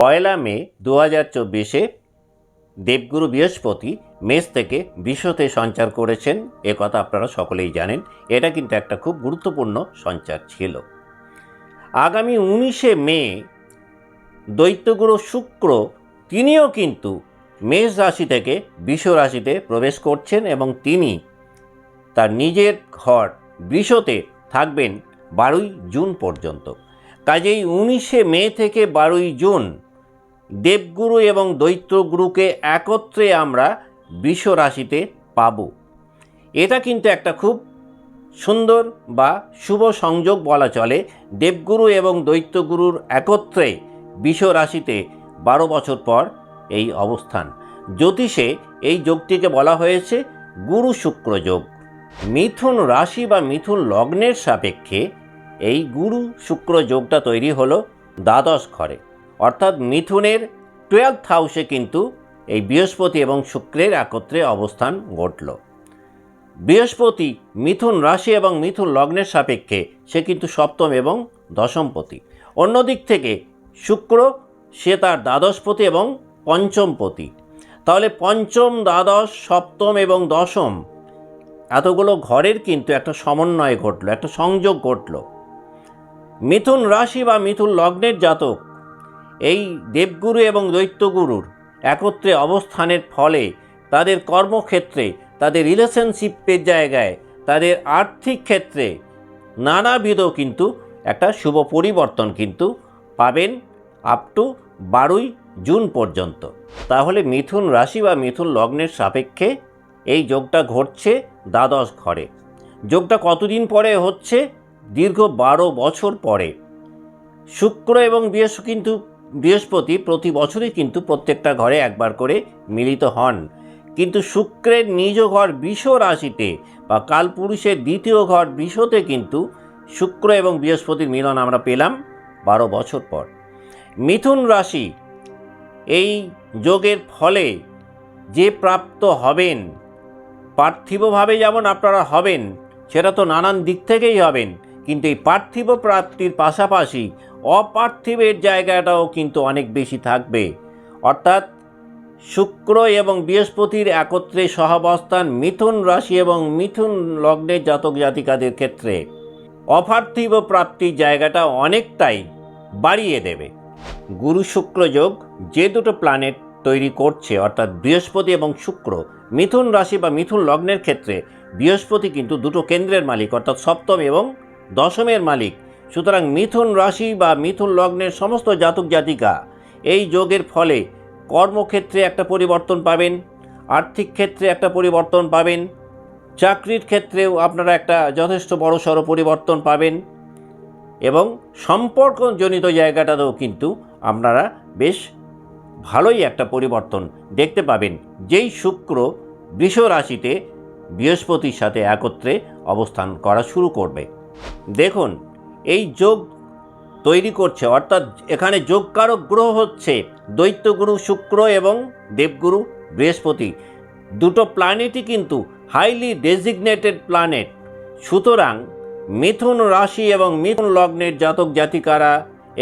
পয়লা মে দু হাজার চব্বিশে দেবগুরু বৃহস্পতি মেষ থেকে বিশ্বতে সঞ্চার করেছেন। এ কথা আপনারা সকলেই জানেন। এটা কিন্তু একটা খুব গুরুত্বপূর্ণ সঞ্চার ছিল। আগামী উনিশে মে দৈত্যগুরু শুক্র তিনিও কিন্তু মেষ রাশি থেকে বৃষ রাশিতে প্রবেশ করছেন এবং তিনি তার নিজের ঘর বৃষতে থাকবেন বারোই জুন পর্যন্ত। কাজেই উনিশে মে থেকে বারোই জুন দেবগুরু এবং দৈত্যগুরুকে একত্রে আমরা বৃষ রাশিতে পাব। এটা কিন্তু একটা খুব সুন্দর বা শুভ সংযোগ বলা চলে। দেবগুরু এবং দৈত্যগুরুর একত্রে বৃষ রাশিতে বারো বছর পর এই অবস্থান। জ্যোতিষে এই যোগটিকে বলা হয়েছে গুরু শুক্র যোগ। মিথুন রাশি বা মিথুন লগ্নের সাপেক্ষে এই গুরু শুক্র যোগটা তৈরি হলো দ্বাদশ ঘরে। অর্থাৎ মিথুনের টুয়েলথ হাউসে কিন্তু এই বৃহস্পতি এবং শুক্রের একত্রে অবস্থান ঘটল। বৃহস্পতি মিথুন রাশি এবং মিথুন লগ্নের সাপেক্ষে সে কিন্তু সপ্তম এবং দশমপতি। অন্যদিক থেকে শুক্র, সে তার দ্বাদশপতি এবং পঞ্চমপতি। তাহলে পঞ্চম, দ্বাদশ, সপ্তম এবং দশম এতগুলো ঘরের কিন্তু একটা সমন্বয় ঘটলো, একটা সংযোগ ঘটলো। মিথুন রাশি বা মিথুন লগ্নের জাতক এই দেবগুরু এবং দৈত্যগুরুর একত্রে অবস্থানের ফলে তাদের কর্মক্ষেত্রে, তাদের রিলেশনশিপের জায়গায়, তাদের আর্থিক ক্ষেত্রে নানাবিধ কিন্তু একটা শুভ পরিবর্তন কিন্তু পাবেন আপ টু বারোই জুন পর্যন্ত। তাহলে মিথুন রাশি বা মিথুন লগ্নের সাপেক্ষে এই যোগটা ঘটছে দ্বাদশ ঘরে। যোগটা কতদিন পরে হচ্ছে? দীর্ঘ বারো বছর পরে। শুক্র এবং বৃহস্প কিন্তু বৃহস্পতি প্রতি বছরই কিন্তু প্রত্যেকটা ঘরে একবার করে মিলিত হন। কিন্তু শুক্রের নিজ ঘর বিষ রাশিতে বা কালপুরুষের দ্বিতীয় ঘর বিষতে কিন্তু শুক্র এবং বৃহস্পতির মিলন আমরা পেলাম বারো বছর পর। মিথুন রাশি, এই যোগের ফলে যে প্রাপ্ত হবেন, পার্থিবভাবে যেমন আপনারা হবেন, সেটা তো নানান দিক থেকেই হবেন। কিন্তু এই পার্থিব প্রাপ্তির পাশাপাশি অপার্থিবের জায়গাটাও কিন্তু অনেক বেশি থাকবে। অর্থাৎ শুক্র এবং বৃহস্পতির একত্রে সহাবস্থান মিথুন রাশি এবং মিথুন লগ্নের জাতক জাতিকাদের ক্ষেত্রে। অপার্থিব প্রাপ্তির জায়গাটা অনেকটাই বাড়িয়ে দেবে। গুরু শুক্র যোগ যে দুটো প্ল্যানেট তৈরি করছে, অর্থাৎ বৃহস্পতি এবং শুক্র, মিথুন রাশি বা মিথুন লগ্নের ক্ষেত্রে বৃহস্পতি কিন্তু দুটো কেন্দ্রের মালিক, অর্থাৎ সপ্তম এবং দশমের মালিক। সুতরাং মিথুন রাশি বা মিথুন লগ্নের সমস্ত জাতক জাতিকা এই যোগের ফলে কর্মক্ষেত্রে একটা পরিবর্তন পাবেন, আর্থিক ক্ষেত্রে একটা পরিবর্তন পাবেন, চাকরির ক্ষেত্রেও আপনারা একটা যথেষ্ট বড়সড় পরিবর্তন পাবেন এবং সম্পর্কজনিত জায়গাটাতেও কিন্তু আপনারা বেশ ভালোই একটা পরিবর্তন দেখতে পাবেন। যেই শুক্র বৃষ রাশিতে বৃহস্পতির সাথে একত্রে অবস্থান করা শুরু করবে। দেখুন, এই যোগ তৈরি করছে, অর্থাৎ এখানে যোগকারক গ্রহ হচ্ছে দৈত্যগুরু, শুক্র এবং দেবগুরু বৃহস্পতি। দুটো প্ল্যানেটই কিন্তু হাইলি ডেজিগনেটেড প্ল্যানেট সুতরাং মিথুন রাশি এবং মিথুন লগ্নের জাতক জাতিকারা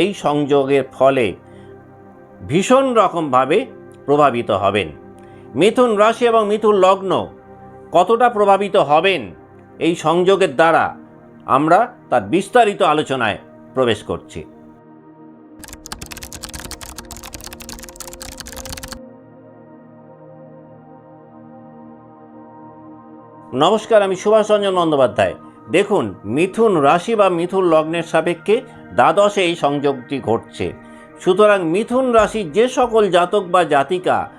এই সংযোগের ফলে ভীষণ রকমভাবে প্রভাবিত হবেন। মিথুন রাশি এবং মিথুন লগ্ন কতটা প্রভাবিত হবেন এই সংযোগের দ্বারা? আমরা তার বিস্তারিত আলোচনায় প্রবেশ করছি। নমস্কার, আমি সুভাষ রঞ্জন বন্দ্যোপাধ্যায়। দেখুন, মিথুন রাশি বা মিথুন লগ্নের সাপেক্ষে দ্বাদশে এই সংযোগটি ঘটছে। সুতরাং মিথুন রাশির যে সকল জাতক বা জাতিকা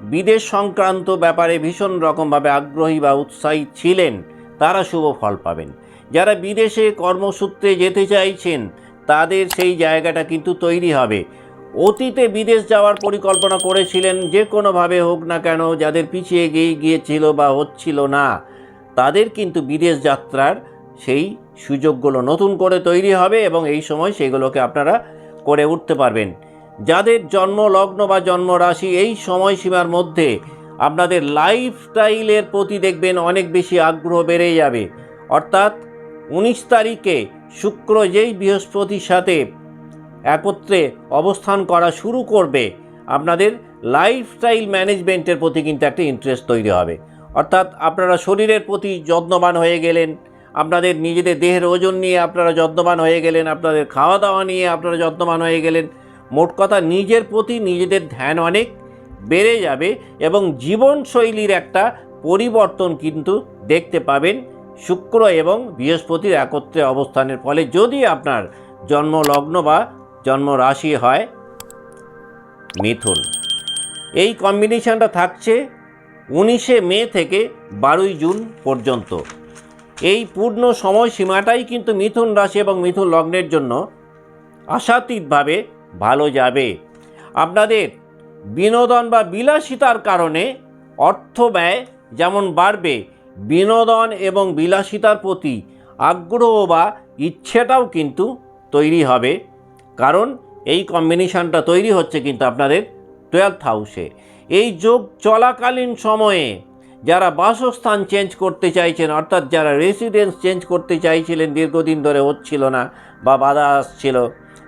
বিদেশ সংক্রান্ত ব্যাপারে ভীষণ রকমভাবে আগ্রহী বা উৎসাহী ছিলেন, তারা শুভ ফল পাবেন। যারা বিদেশে কর্মসূত্রে যেতে চাইছেন, তাদের সেই জায়গাটা কিন্তু তৈরি হবে। অতীতে বিদেশ যাওয়ার পরিকল্পনা করেছিলেন যে কোনোভাবে হোক না কেন, যাদের পিছিয়ে গিয়ে গিয়েছিল বা হচ্ছিল না, তাদের কিন্তু বিদেশ যাত্রার সেই সুযোগগুলো নতুন করে তৈরি হবে এবং এই সময় সেগুলোকে আপনারা করে উঠতে পারবেন। যাদের জন্ম, লগ্ন বা জন্ম রাশি এই সময়সীমার মধ্যে আপনাদের লাইফস্টাইলের প্রতি দেখবেন অনেক বেশি আগ্রহ বেড়ে যাবে। অর্থাৎ উনিশ তারিখে শুক্র যেই বৃহস্পতির সাথে একত্রে অবস্থান করা শুরু করবে, আপনাদের লাইফস্টাইল ম্যানেজমেন্টের প্রতি কিন্তু একটা ইন্টারেস্ট তৈরি হবে। অর্থাৎ আপনারা শরীরের প্রতি যত্নবান হয়ে গেলেন, আপনাদের নিজেদের দেহের ওজন নিয়ে আপনারা যত্নবান হয়ে গেলেন, আপনাদের খাওয়া দাওয়া নিয়ে আপনারা যত্নবান হয়ে গেলেন। মোট কথা নিজের প্রতি নিজেদের ধ্যান অনেক বেড়ে যাবে এবং জীবনশৈলীর একটা পরিবর্তন কিন্তু দেখতে পাবেন। শুক্র এবং বৃহস্পতির একত্রে অবস্থানের ফলে যদি আপনার জন্মলগ্ন বা জন্ম রাশি হয়, মিথুন। এই কম্বিনেশনটা থাকছে উনিশে মে থেকে বারোই জুন পর্যন্ত। এই পূর্ণ সময়সীমাটাই কিন্তু মিথুন রাশি এবং মিথুন লগ্নের জন্য আশাতীতভাবে ভালো যাবে। আপনাদের বিনোদন বা বিলাসিতার কারণে অর্থ ব্যয় যেমন বাড়বে বিনোদন এবং বিলাসিতার প্রতি আগ্রহ বা ইচ্ছেটাও কিন্তু তৈরি হবে। কারণ এই কম্বিনেশনটা তৈরি হচ্ছে কিন্তু আপনাদের টুয়েলথ হাউসে এই যোগ চলাকালীন সময়ে যারা বাসস্থান চেঞ্জ করতে চাইছেন, অর্থাৎ যারা রেসিডেন্স চেঞ্জ করতে চাইছিলেন, দীর্ঘদিন ধরে হচ্ছিল না বা বাধা আসছিল,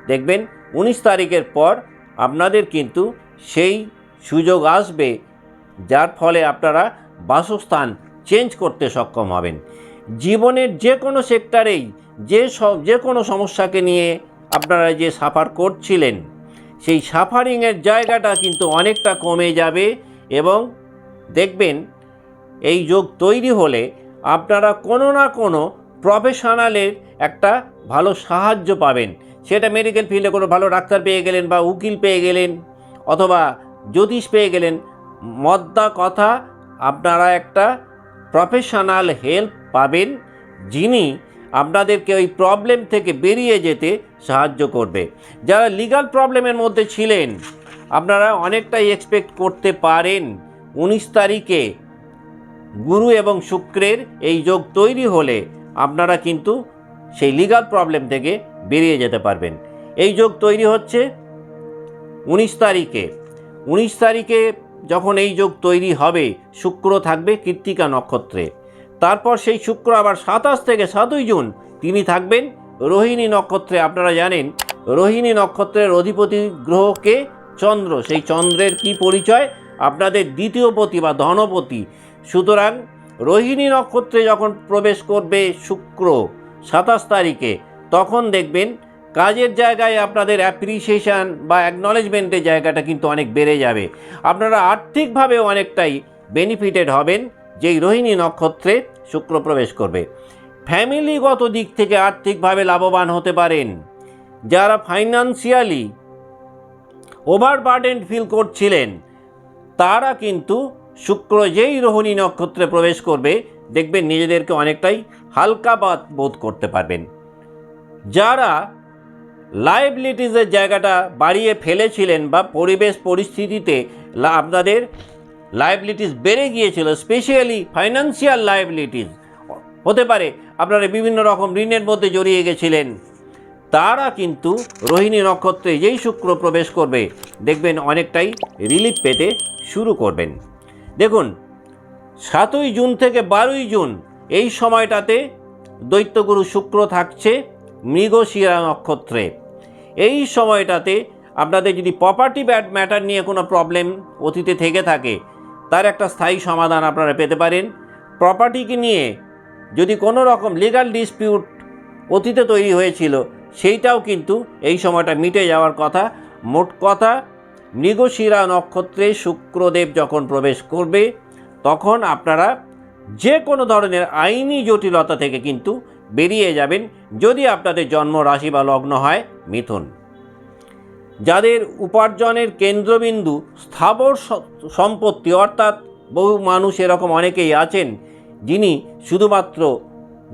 দেখবেন উনিশ তারিখের পর আপনাদের কিন্তু সেই সুযোগ আসবে, যার ফলে আপনারা বাসস্থান চেঞ্জ করতে সক্ষম হবেন। জীবনের যে কোনো সেক্টরেই যে সব, যে কোনো সমস্যাকে নিয়ে আপনারা যে সাফার করছিলেন, সেই সাফারিংয়ের জায়গাটা কিন্তু অনেকটা কমে যাবে এবং দেখবেন এই যোগ তৈরি হলে আপনারা কোনো না কোনো প্রফেশনালের একটা ভালো সাহায্য পাবেন। সেটা মেডিকেল ফিল্ডে কোনো ভালো ডাক্তার পেয়ে গেলেন বা উকিল পেয়ে গেলেন অথবা জ্যোতিষ পেয়ে গেলেন, মদ্দা কথা আপনারা একটা প্রফেশনাল হেল্প পাবেন, যিনি আপনাদেরকে ওই প্রবলেম থেকে বেরিয়ে যেতে সাহায্য করবে। যারা লিগাল প্রবলেমের মধ্যে ছিলেন, আপনারা অনেকটাই এক্সপেক্ট করতে পারেন, উনিশ তারিখে গুরু এবং শুক্রের এই যোগ তৈরি হলে আপনারা কিন্তু সেই লিগাল প্রবলেম থেকে বেরিয়ে যেতে পারবেন। এই যোগ তৈরি হচ্ছে উনিশ তারিখে। উনিশ তারিখে যখন এই যোগ তৈরি হবে, শুক্র থাকবে কৃত্তিকা নক্ষত্রে। তারপর সেই শুক্র আবার সাতাশ থেকে সাতই জুন, তিনি থাকবেন রোহিণী নক্ষত্রে। আপনারা জানেন, রোহিণী নক্ষত্রের অধিপতি গ্রহকে চন্দ্র। সেই চন্দ্রের কি পরিচয়? আপনাদের দ্বিতীয় পতি বা ধনপতি। সুতরাং রোহিণী নক্ষত্রে যখন প্রবেশ করবে শুক্র সাতাশ তারিখে, তখন দেখবেন কাজের জায়গায় আপনাদের অ্যাপ্রিসিয়েশন বা অ্যাকনলেজমেন্টের জায়গাটা কিন্তু অনেক বেড়ে যাবে। আপনারা আর্থিকভাবে অনেকটাই বেনিফিটেড হবেন, যেই রোহিণী নক্ষত্রে শুক্র প্রবেশ করবে। ফ্যামিলিগত দিক থেকে আর্থিকভাবে লাভবান হতে পারেন। যারা ফাইন্যান্সিয়ালি ওভারবার্ডেন ফিল করছিলেন, তারা কিন্তু শুক্র যেই রোহিণী নক্ষত্রে প্রবেশ করবে, দেখবেন নিজেদেরকে অনেকটাই হালকা বোধ করতে পারবেন। যারা লাইবিলিটিসের জায়গাটা বাড়িয়ে ফেলেছিলেন বা পরিবেশ পরিস্থিতিতে আপনাদের লাইবিলিটিস বেড়ে গিয়েছিল স্পেশালি ফাইন্যান্সিয়াল লাইবিলিটিস হতে পারে আপনারা বিভিন্ন রকম ঋণের মধ্যে জড়িয়ে গেছিলেন। তারা কিন্তু রোহিণী নক্ষত্রে যেই শুক্র প্রবেশ করবে, দেখবেন অনেকটাই রিলিফ পেতে শুরু করবেন। দেখুন, সাতই জুন থেকে বারোই জুন, এই সময়টাতে দৈত্যগুরু শুক্র থাকছে মৃগশিরা নক্ষত্রে। এই সময়টাতে আপনাদের যদি প্রপার্টি ব্যাড ম্যাটার নিয়ে কোনো প্রবলেম অতীতে থেকে থাকে, তার একটা স্থায়ী সমাধান আপনারা পেতে পারেন। প্রপার্টিকে নিয়ে যদি কোনো রকম লিগাল ডিসপিউট অতীতে তৈরি হয়েছিল, সেইটাও কিন্তু এই সময়টা মিটে যাওয়ার কথা। মোট কথা, মৃগশিরা নক্ষত্রে শুক্রদেব যখন প্রবেশ করবে, তখন আপনারা যে কোনো ধরনের আইনি জটিলতা থেকে কিন্তু বেরিয়ে যাবেন যদি আপনাদের জন্ম রাশি বা লগ্ন হয় মিথুন। যাদের উপার্জনের কেন্দ্রবিন্দু স্থাবর সম্পত্তি, অর্থাৎ বহু মানুষ এরকম অনেকেই আছেন যিনি শুধুমাত্র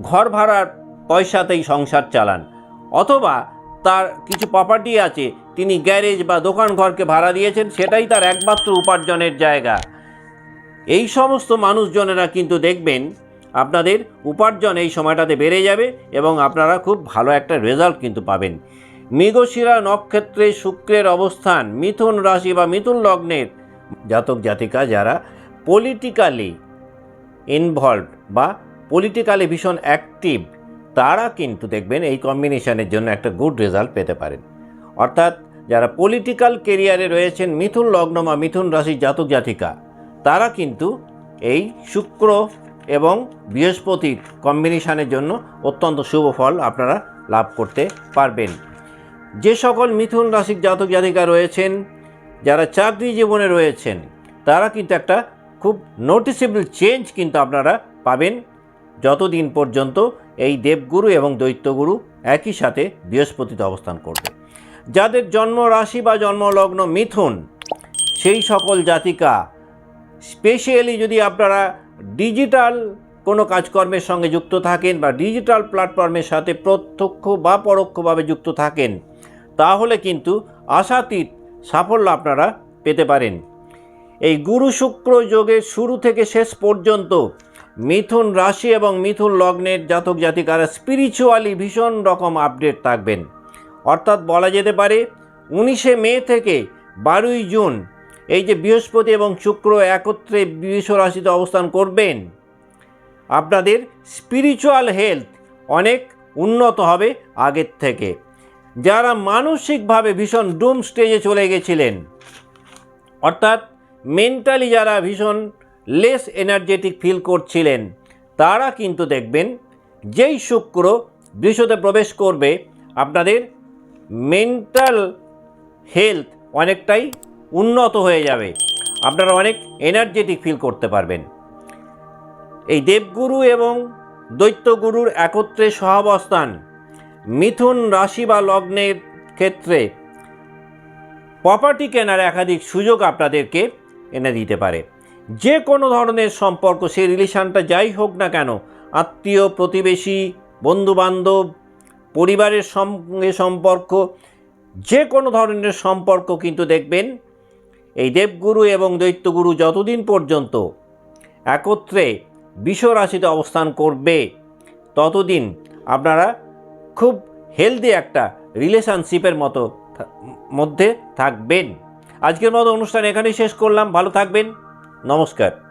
ঘর ভাড়ার পয়সাতেই সংসার চালান, অথবা তার কিছু প্রপার্টি আছে, তিনি গ্যারেজ বা দোকান ঘরকে ভাড়া দিয়েছেন, সেটাই তার একমাত্র উপার্জনের জায়গা। এই সমস্ত মানুষজনেরা কিন্তু দেখবেন আপনাদের উপার্জন এই সময়টাতে বেড়ে যাবে এবং আপনারা খুব ভালো একটা রেজাল্ট কিন্তু পাবেন। মৃগশিরা নক্ষত্রে শুক্রের অবস্থান, মিথুন রাশি বা মিথুন লগ্নের জাতক জাতিকা যারা পলিটিক্যালি ইনভলভ বা পলিটিক্যালি ভীষণ অ্যাক্টিভ তারা কিন্তু দেখবেন এই কম্বিনেশনের জন্য একটা গুড রেজাল্ট পেতে পারেন। অর্থাৎ যারা পলিটিক্যাল কেরিয়ারে রয়েছেন, মিথুন লগ্ন বা মিথুন রাশির জাতক জাতিকা, তারা কিন্তু এই শুক্র এবং বৃহস্পতির কম্বিনেশনের জন্য অত্যন্ত শুভ ফল আপনারা লাভ করতে পারবেন। যে সকল মিথুন রাশির জাতক জাতিকা রয়েছেন, যারা চাকরি জীবনে রয়েছেন, তারা কিন্তু একটা খুব নোটিসেবল চেঞ্জ কিন্তু আপনারা পাবেন। যতদিন পর্যন্ত এই দেবগুরু এবং দৈত্যগুরু একই সাথে বৃহস্পতিতে অবস্থান করবে। যাদের জন্ম রাশি বা জন্মলগ্ন মিথুন, সেই সকল জাতিকা স্পেশালি যদি আপনারা ডিজিটাল কোনো কাজকর্মের সঙ্গে যুক্ত থাকেন বা ডিজিটাল প্ল্যাটফর্মের সাথে প্রত্যক্ষ বা পরোক্ষভাবে যুক্ত থাকেন, তাহলে কিন্তু আশাতীত সাফল্য আপনারা পেতে পারেন। এই গুরু শুক্র যোগের শুরু থেকে শেষ পর্যন্ত মিথুন রাশি এবং মিথুন লগ্নের জাতক জাতিকারা স্পিরিচুয়ালি ভীষণ রকম আপডেট থাকবেন। অর্থাৎ বলা যেতে পারে, উনিশে মে থেকে বারোই জুন এই যে বৃহস্পতি এবং শুক্র একত্রে বৃষ রাশিতে অবস্থান করবেন, আপনাদের স্পিরিচুয়াল হেলথ অনেক উন্নত হবে আগের থেকে। যারা মানসিকভাবে ভীষণ ডুম স্টেজে চলে গেছিলেন, অর্থাৎ মেন্টালি যারা ভীষণ লেস এনার্জেটিক ফিল করছিলেন, তারা কিন্তু দেখবেন যেই শুক্র বৃষতে প্রবেশ করবে, আপনাদের মেন্টাল হেলথ অনেকটাই উন্নত হয়ে যাবে। আপনারা অনেক এনার্জেটিক ফিল করতে পারবেন। এই দেবগুরু এবং দৈত্যগুরুর একত্রে সহাবস্থান, মিথুন রাশি বা লগ্নের ক্ষেত্রে প্রপার্টি কেনার একাধিক সুযোগ আপনাদেরকে এনে দিতে পারে। যে কোনো ধরনের সম্পর্ক সেই রিলেশানটা যাই হোক না কেন, আত্মীয়, প্রতিবেশী, বন্ধুবান্ধব, পরিবারের সঙ্গে সম্পর্ক, যে কোনো ধরনের সম্পর্ক কিন্তু দেখবেন এই দেবগুরু এবং দৈত্যগুরু যতদিন পর্যন্ত একত্রে রাশিতে অবস্থান করবে, ততদিন আপনারা খুব হেলদি একটা রিলেশনশিপের মতো মধ্যে থাকবেন। আজকের মতো অনুষ্ঠান এখানেই শেষ করলাম। ভালো থাকবেন। নমস্কার।